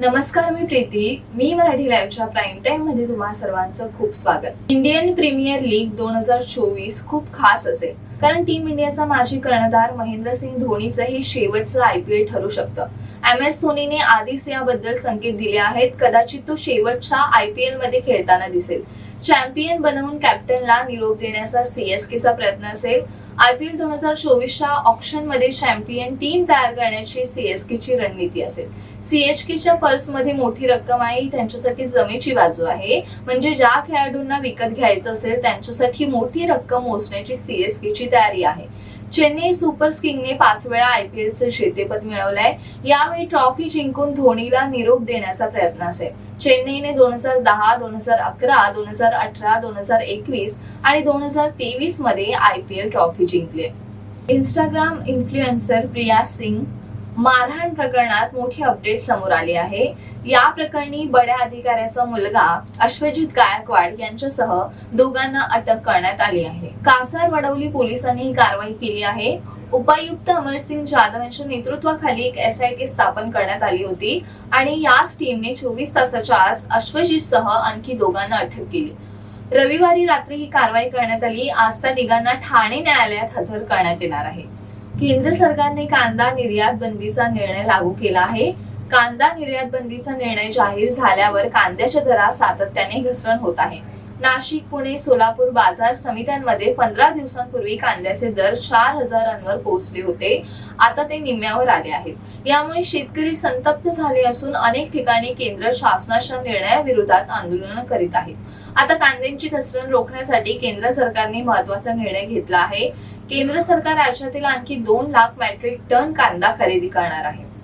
नमस्कार मी प्रीती. मी मराठी लाईव्हच्या प्राईम टाइममध्ये तुम्हा सर्वांचं खूप स्वागत. इंडियन प्रीमियर लीग दोन हजार चोवीस खूप खास असेल. कारण टीम इंडियाचा माजी कर्णधार महेंद्रसिंग धोनीचं हे शेवटचं आयपीएल ठरू शकतं. एम एस धोनीने आधीच याबद्दल संकेत दिले आहेत. कदाचित तो शेवटच्या आयपीएलमध्ये खेळताना दिसेल. चॅम्पियन बनवून कॅप्टनला निरोप देण्याचा सीएसकेचा प्रयत्न असेल. आयपीएल दोन हजार चोवीसच्या ऑप्शनमध्ये चॅम्पियन टीम तयार करण्याची सीएसकेची रणनीती असेल. सीएचकेच्या पर्समध्ये मोठी रक्कम आहे त्यांच्यासाठी जमेची बाजू आहे. म्हणजे ज्या खेळाडूंना विकत घ्यायचं असेल त्यांच्यासाठी मोठी रक्कम मोजण्याची सीएसकेची तयारी आहे. चेन्नई सुपर किंगने पाच वेळा आयपीएलचे जेतेपद मिळवलंय. यावेळी ट्रॉफी जिंकून धोनीला निरोप देण्याचा प्रयत्न असेल. चेन्नईने दोन हजार दहा दोन हजार अकरा दोन हजार अठरा दोन हजार एकवीस आणि दोन हजार तेवीसमध्ये आयपीएल ट्रॉफी जिंकली इंस्टाग्राम इन्फ्लुएन्सर प्रिया सिंग मारहाण प्रकरणात मोठी अपडेट समोर आली आहे. या प्रकरणी बड्या अधिकाऱ्याचा मुलगा अश्वजित गायकवाड यांच्यासह दोघांना अटक करण्यात आली आहे. कासार वडवली पोलिसांनी ही कारवाई केली आहे. उपायुक्त अमरसिंग जाधव यांच्या नेतृत्वाखाली एक एसआयटी स्थापन करण्यात आली होती आणि याच टीमने चोवीस तासाच्या आस अश्वजित सह आणखी दोघांना अटक केली. रविवारी रात्री ही कारवाई करण्यात आली. आज त्या तिघांना ठाणे न्यायालयात हजर करण्यात येणार आहे. केंद्र सरकारने कांदा निर्यात बंदीचा निर्णय लागू केला आहे. कांदा निर्यात बंदीचा निर्णय जाहीर झाल्यावर कांद्याच्या दरात सातत्याने घसरण होत आहे. नाशिक पुणे सोलापूर बाजार समित्यांमध्ये पंधरा दिवसांपूर्वी कांद्याचे दर चार हजारांवर पोहोचले होते. आता ते निम्म्यावर आले आहेत. यामुळे शेतकरी संतप्त झाले असून अनेक ठिकाणी केंद्र शासनाच्या निर्णयाविरोधात आंदोलन करीत आहेत. आता कांद्यांची घसरण रोखण्यासाठी केंद्र सरकारने महत्त्वाचा निर्णय घेतला आहे. केंद्र सरकार राज्यातील आणखी दोन लाख मेट्रिक टन कांदा खरेदी करणार आहे.